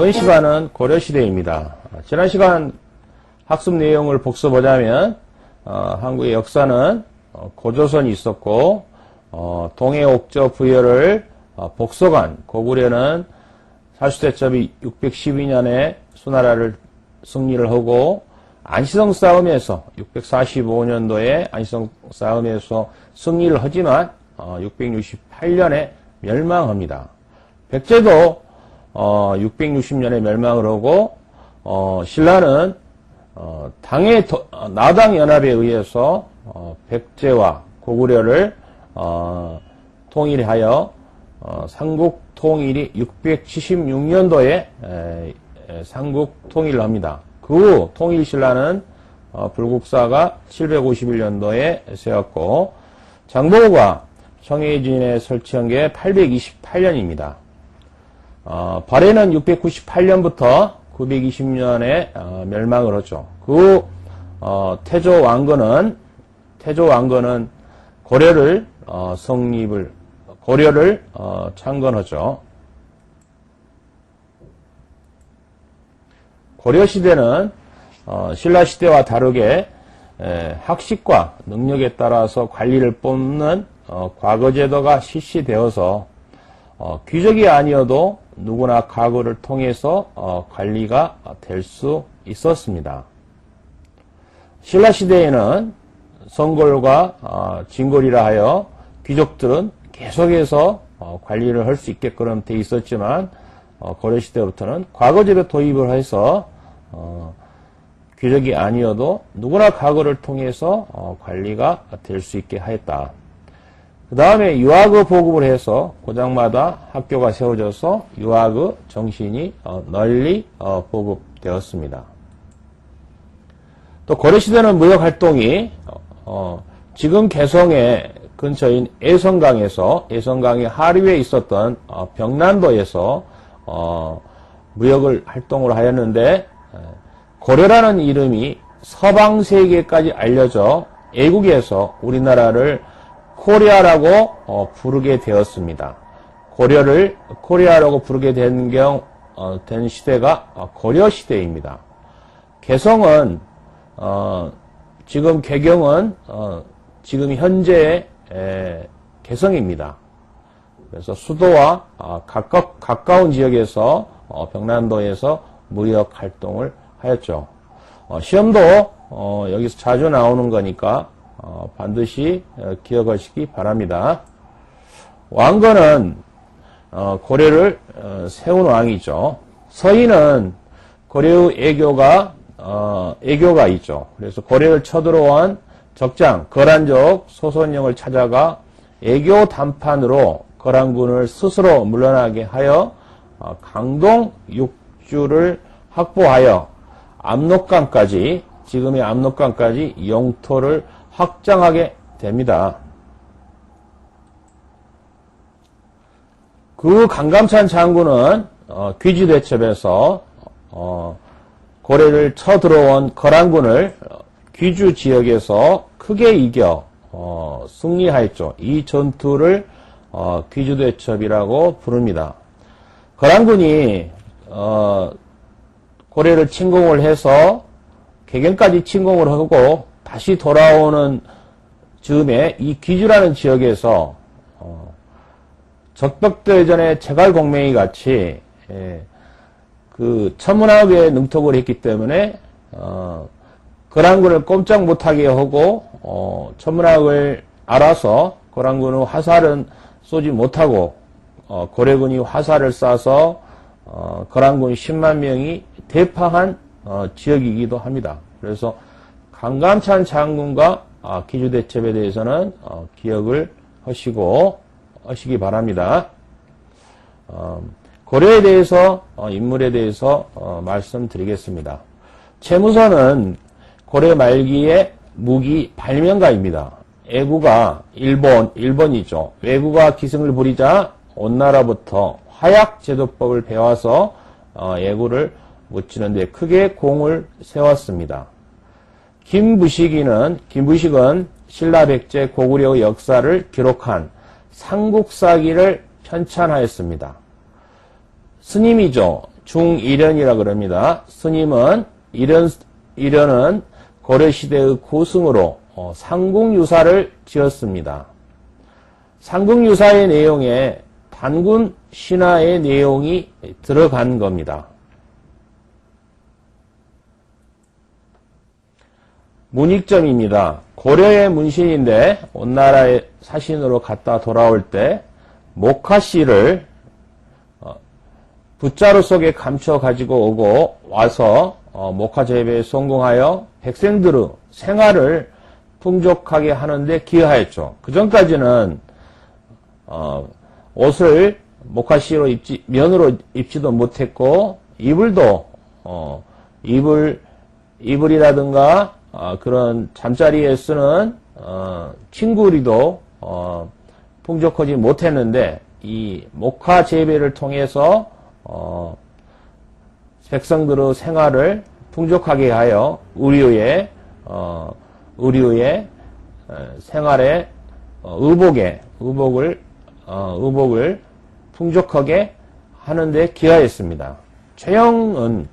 이번 시간은 고려시대입니다. 지난 시간 학습 내용을 복습하자면 어, 한국의 역사는 어, 고조선이 있었고 어, 동해 옥저 부여를 어, 복속한 고구려는 사수대첩이 612년에 수나라를 승리를 하고 안시성 싸움에서 645년도에 안시성 싸움에서 승리를 하지만 668년에 멸망합니다. 백제도 660년에 멸망을 하고 어, 신라는 어, 당의 도, 어, 나당 연합에 의해서 어, 백제와 고구려를 어, 통일하여 어, 삼국 통일이 676년도에 에, 에, 삼국 통일을 합니다. 그 후 통일 신라는 어, 불국사가 751년도에 세웠고 장보고가 청해진에 설치한 게 828년입니다. 어, 발해는 698년부터 920년에 어, 멸망을 하죠. 그 어, 태조 왕건은 태조 왕건은 고려를 어, 성립을 고려를 어, 창건하죠. 고려 시대는 어, 신라 시대와 다르게 에, 학식과 능력에 따라서 관리를 뽑는 어, 과거 제도가 실시되어서 어, 귀족이 아니어도 누구나 과거를 통해서 어, 관리가 될 수 있었습니다. 신라 시대에는 성골과 어, 진골이라 하여 귀족들은 계속해서 어, 관리를 할 수 있게끔 돼 있었지만 어, 고려 시대부터는 과거제도 도입을 해서 어, 귀족이 아니어도 누구나 과거를 통해서 어, 관리가 될 수 있게 하였다. 그 다음에 유아그 보급을 해서 고장마다 학교가 세워져서 유아그 정신이 어, 널리 어, 보급되었습니다. 또 고려시대는 무역활동이 어, 지금 개성의 근처인 애성강에서 애성강의 하류에 있었던 병난도에서 무역을 활동을 하였는데 고려라는 이름이 서방 세계까지 알려져 애국에서 우리나라를 코리아라고 어, 부르게 되었습니다. 고려를 코리아라고 부르게 된 경, 어, 된 시대가 어, 고려 시대입니다. 개성은 어, 지금 개경은 어, 지금 현재의 에, 개성입니다. 그래서 수도와 어, 가까, 가까운 지역에서 병난도에서 무역 활동을 하였죠. 시험도 여기서 자주 나오는 거니까 어, 반드시 어, 기억하시기 바랍니다. 왕건은 어, 고려를 어, 세운 왕이죠. 서인은 고려의 애교가 어, 애교가 있죠. 그래서 고려를 쳐들어온 적장 거란족 소선영을 찾아가 애교 단판으로 거란군을 스스로 물러나게 하여 어, 강동 육주를 확보하여 압록강까지 지금의 압록강까지 영토를 확장하게 됩니다. 그 강감찬 장군은 어, 귀주대첩에서 어, 고래를 쳐들어온 거란군을 귀주 지역에서 크게 이겨 어, 승리하였죠. 이 전투를 어, 귀주대첩이라고 부릅니다. 거란군이 어, 고래를 침공을 해서 개경까지 침공을 하고 다시 돌아오는 즈음에 이 귀주라는 지역에서 어, 적벽대전의 제갈공명이 같이 예, 그 천문학에 능통을 했기 때문에 어, 거란군을 꼼짝 못하게 하고 어, 천문학을 알아서 거란군의 화살은 쏘지 못하고 어, 고려군이 화살을 쏴서 어, 거란군 10만 명이 대파한 어, 지역이기도 합니다. 그래서 강감찬 장군과 아, 기주 대첩에 대해서는 어, 기억을 하시고 하시기 바랍니다. 어, 고려에 대해서 어, 인물에 대해서 말씀드리겠습니다. 채무선은 고려 말기의 무기 발명가입니다. 애구가 일본 일본이죠. 외구가 기승을 부리자 온 나라부터 화약 제도법을 배워서 애구를 묻히는 데 크게 공을 세웠습니다. 김부식이는 김부식은 신라 백제 고구려의 역사를 기록한 삼국사기를 편찬하였습니다. 스님이죠. 중일연이라 그럽니다. 스님은 일연, 일연은 고려 시대의 고승으로 어, 상궁유사를 지었습니다. 상궁유사의 내용에 단군 신화의 내용이 들어간 겁니다. 문익점입니다. 고려의 문신인데 온 나라의 사신으로 갔다 돌아올 때 목화씨를 어, 붓자루 속에 감춰 가지고 오고 와서 어, 목화 재배에 성공하여 백성들의 생활을 풍족하게 하는데 기여하였죠. 그 전까지는 어, 옷을 목화씨로 입지 면으로 입지도 못했고 이불도 어, 이불 이불이라든가 어, 그런 잠자리에 쓰는 어, 친구리도 어, 풍족하지 못했는데 이 목화 재배를 통해서 어, 백성들의 생활을 풍족하게 하여 의료의 어, 의료의 어, 생활의 어, 의복에 의복을 어, 의복을 풍족하게 하는데 기여했습니다. 최영은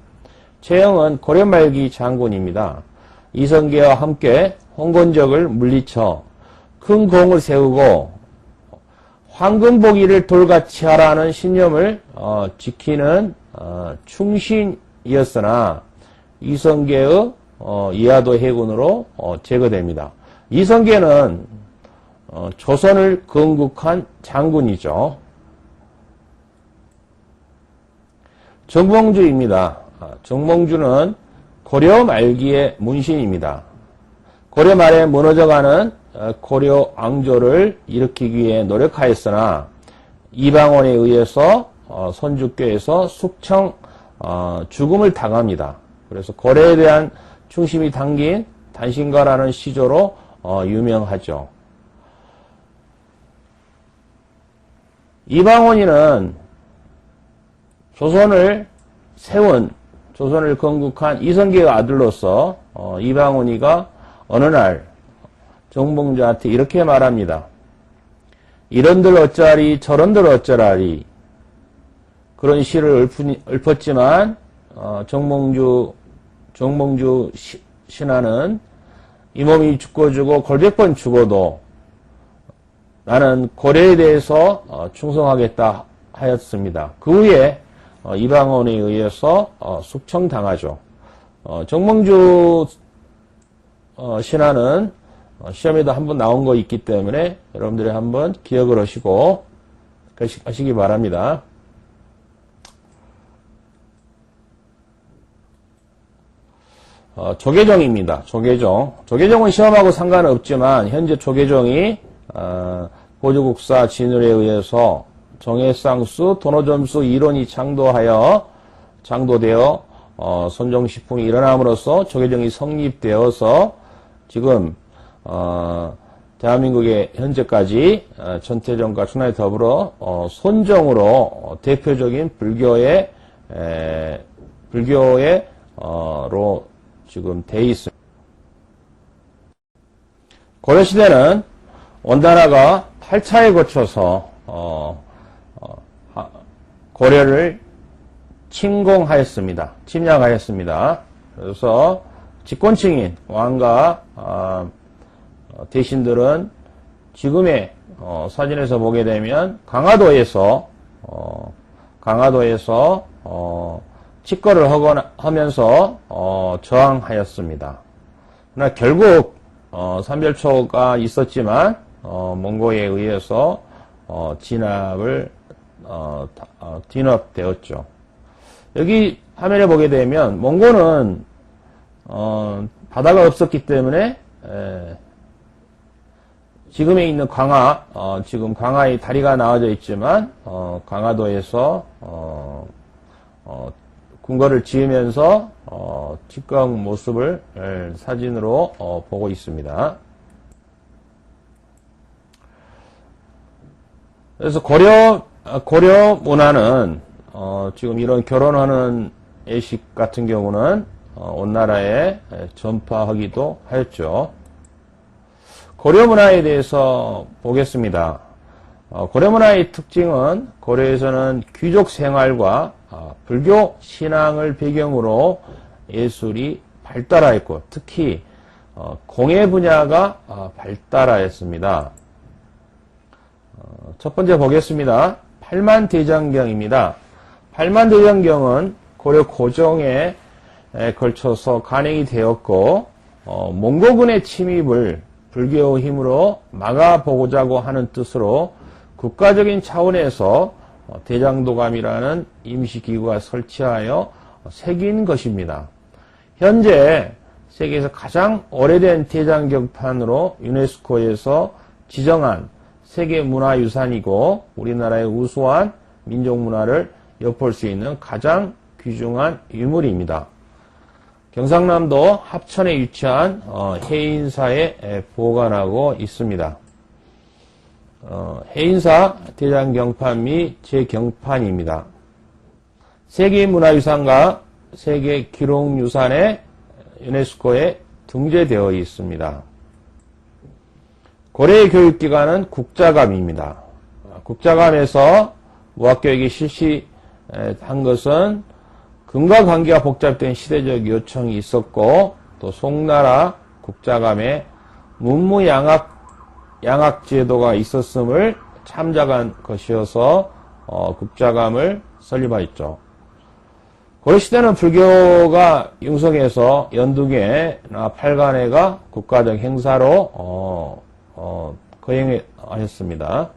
최영은 고려 말기 장군입니다. 이성계와 함께 홍건적을 물리쳐 큰 공을 세우고 황금보기를 돌같이 하라는 신념을 어, 지키는 어, 충신이었으나 이성계의 어, 이하도 해군으로 어, 제거됩니다. 이성계는 어, 조선을 건국한 장군이죠. 정몽주입니다. 아, 정몽주는 고려 말기의 문신입니다. 고려 말에 무너져가는 어, 고려 왕조를 일으키기 위해 노력하였으나 이방원에 의해서 어, 선주교에서 숙청 어, 죽음을 당합니다. 그래서 고려에 대한 충심이 담긴 단신가라는 시조로 유명하죠. 이방원이는 조선을 세운 조선을 건국한 이성계의 아들로서 어, 이방원이가 어느 날 정봉주한테 이렇게 말합니다. 이런들 어쩌리 저런들 어쩌라리 그런 시를 읊었, 지만 어, 정몽주 정몽주 시, 신하는 이 몸이 죽고 죽어 골백번 죽어도 나는 고려에 대해서 어, 충성하겠다 하였습니다. 그 후에 어, 이방원에 의해서 어, 숙청당하죠. 정몽주 신하는 시험에도 한번 나온 거 있기 때문에 여러분들이 한번 기억을 하시고 하시기 바랍니다. 조계종입니다. 조계종. 조계종은 시험하고 상관없지만 현재 조계종이 보조국사 진울에 의해서 정해상수, 도노점수 이론이 창도하여 창도되어 어, 선종식품이 일어남으로써 조계정이 성립되어서 지금 어, 대한민국의 현재까지 어, 전태정과 천하에 더불어 어, 손정으로 어, 대표적인 불교의 에, 불교의 어,로 지금 돼 있습니다. 고려 시대는 원단화가 8차에 거쳐서 어, 어, 고려를 침공하였습니다. 침략하였습니다. 그래서 집권층인 왕과 어, 대신들은 지금의 어, 사진에서 보게 되면 강화도에서 어, 강화도에서 어, 하거나 하면서 저항하였습니다. 그러나 결국 삼별초가 있었지만 어, 몽고에 의해서 어, 진압을 어, 어, 진압되었죠. 여기 화면에 보게 되면 몽고는 어, 바다가 없었기 때문에 에, 지금에 있는 광화, 어, 지금 광화의 다리가 나와져 있지만 어, 광화도에서 어, 어, 궁궐을 지으면서 어, 직광 모습을 에, 사진으로 어, 보고 있습니다. 그래서 고려 고려 문화는 어, 지금 이런 결혼하는 예식 같은 경우는 어, 온 나라에 전파하기도 하였죠. 고려 문화에 대해서 보겠습니다. 어, 고려 문화의 특징은 고려에서는 귀족 생활과 아, 불교 신앙을 배경으로 예술이 발달하였고 특히 어, 공예 분야가 아, 발달하였습니다. 어, 첫 번째 보겠습니다. 팔만 대장경입니다. 팔만 대장경은 고려 고정에 에 걸쳐서 간행이 되었고 어, 몽고군의 침입을 불교 힘으로 막아보고자고 하는 뜻으로 국가적인 차원에서 어, 대장도감이라는 임시기구가 설치하여 새긴 것입니다. 현재 세계에서 가장 오래된 대장경판으로 유네스코에서 지정한 세계 문화유산이고 우리나라의 우수한 민족 문화를 엿볼 수 있는 가장 귀중한 유물입니다. 경상남도 합천에 위치한 어, 해인사에 보관하고 있습니다. 어, 해인사 대장경판 및 제경판입니다. 세계문화유산과 세계기록유산에 유네스코에 등재되어 있습니다. 고려의 교육기관은 국자감입니다. 국자감에서 무학교육이 실시한 것은 금과 관계가 복잡된 시대적 요청이 있었고 또 송나라 국자감에 문무양학 양학 제도가 있었음을 참작한 것이어서 어, 국자감을 설립하였죠. 고려 시대는 불교가 융성해서 연두계나 팔간회가 국가적 행사로 어, 어, 거행하였습니다.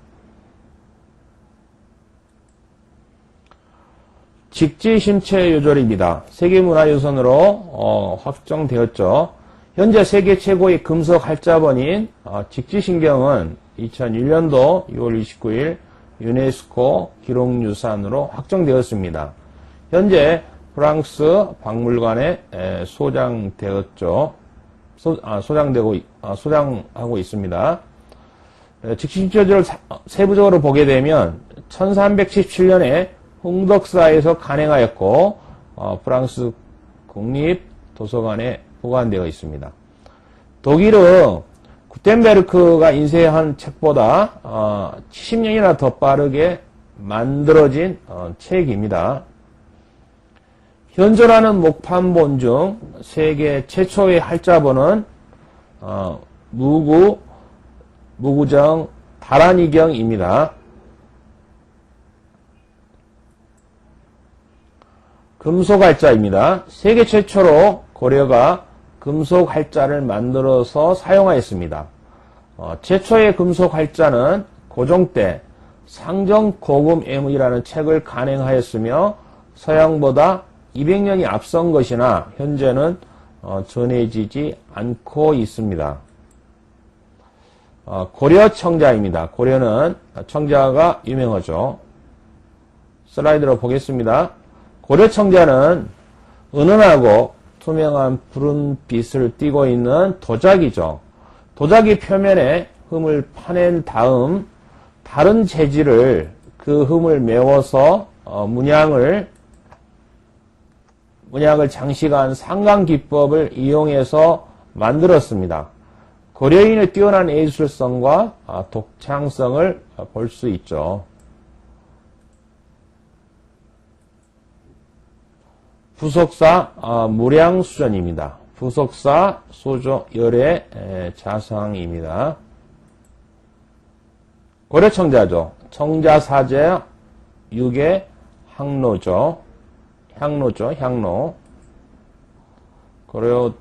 직지심체 요절입니다. 세계문화유산으로 어, 확정되었죠. 현재 세계 최고의 금속 할자본인 어, 직지신경은 2001년도 6월 29일 유네스코 기록유산으로 확정되었습니다. 현재 프랑스 박물관에 에, 소장되었죠. 소, 아, 소장되고 아, 소장하고 있습니다. 직신조절을 세부적으로 보게 되면 1317년에 홍덕사에서 간행하였고 어, 프랑스 국립 도서관에 보관되어 있습니다. 독일은 구텐베르크가 인쇄한 책보다 어, 70년이나 더 빠르게 만들어진 어, 책입니다. 현존하는 목판본 중 세계 최초의 할자본은 어, 무구 무구정 다란이경입니다. 금속할자입니다. 세계 최초로 고려가 금속할자를 만들어서 사용하였습니다. 어, 최초의 금속할자는 고종 때 상정 고금 애무이라는 책을 간행하였으며 서양보다 200년이 앞선 것이나 현재는 어, 전해지지 않고 있습니다. 어, 고려 청자입니다. 고려는 청자가 유명하죠. 슬라이드로 보겠습니다. 고려 청자는 은은하고 투명한 푸른 빛을 띠고 있는 도자기죠. 도자기 표면에 흠을 파낸 다음 다른 재질을 그 흠을 메워서 어, 문양을 문양을 장식한 상강 기법을 이용해서 만들었습니다. 고려인의 뛰어난 예술성과 아, 독창성을 볼 수 있죠. 부속사 아, 무량수전입니다. 부속사 소조 열의 자상입니다. 고려청자죠. 청자사제 육의 항로죠. 향로죠. 향로. 고려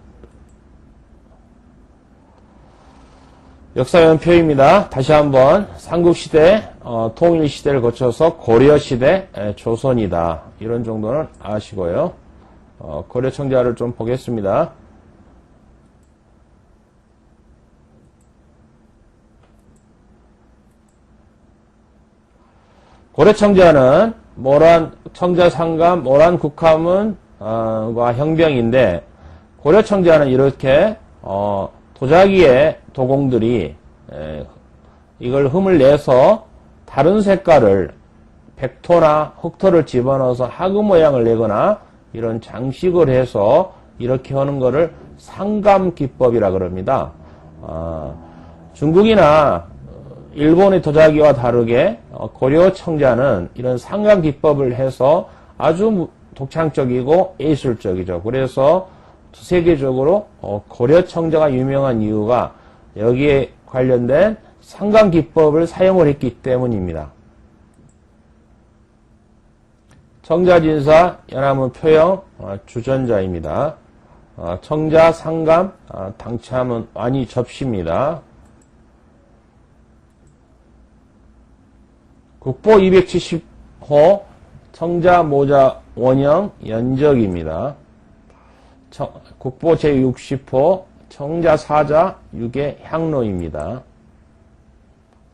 역사연표입니다. 다시 한번 삼국시대, 어, 통일시대를 거쳐서 고려시대, 에, 조선이다. 이런 정도는 아시고요. 어, 고려 청자를 좀 보겠습니다. 고려 청자는 모란 청자상감, 모란 국함은 어, 과 형병인데 고려 청자는 이렇게 어, 도자기의 도공들이 에, 이걸 흠을 내서 다른 색깔을 백토나 흑토를 집어넣어서 하구 모양을 내거나 이런 장식을 해서 이렇게 하는 것을 상감 기법이라 그럽니다. 어, 중국이나 일본의 도자기와 다르게 어, 고려 청자는 이런 상감 기법을 해서 아주 무- 독창적이고 예술적이죠. 그래서 세계적으로 어, 고려 청자가 유명한 이유가 여기에 관련된 상강 기법을 사용을 했기 때문입니다. 청자진사 연암은 표형 어, 주전자입니다. 어, 청자 상감 어, 당참은 완이 접시입니다. 국보 270호 청자 모자 원형 연적입니다. 청- 국보 제60호 청자 사자 육의 향로입니다.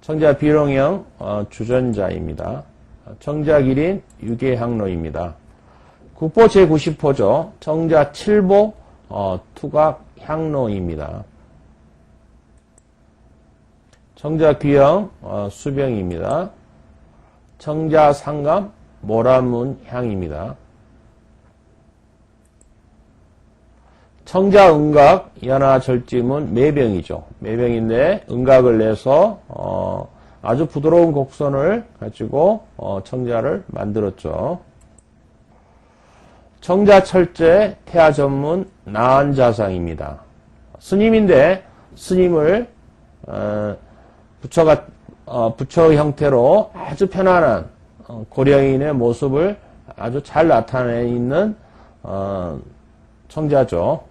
청자 비룡형 어, 주전자입니다. 청자 기린 육의 향로입니다. 국보 제90호죠. 청자 7보 어, 투각 향로입니다. 청자 귀형 어, 수병입니다. 청자 상감 모라문 향입니다. 청자 음각 연화 절찜은 매병이죠. 매병인데 음각을 내서 어, 아주 부드러운 곡선을 가지고 어, 청자를 만들었죠. 청자 철제 태아 전문 나한자상입니다. 스님인데 스님을 어, 부처가 어, 부처 형태로 아주 편안한 어, 고려인의 모습을 아주 잘 나타내 있는 어, 청자죠.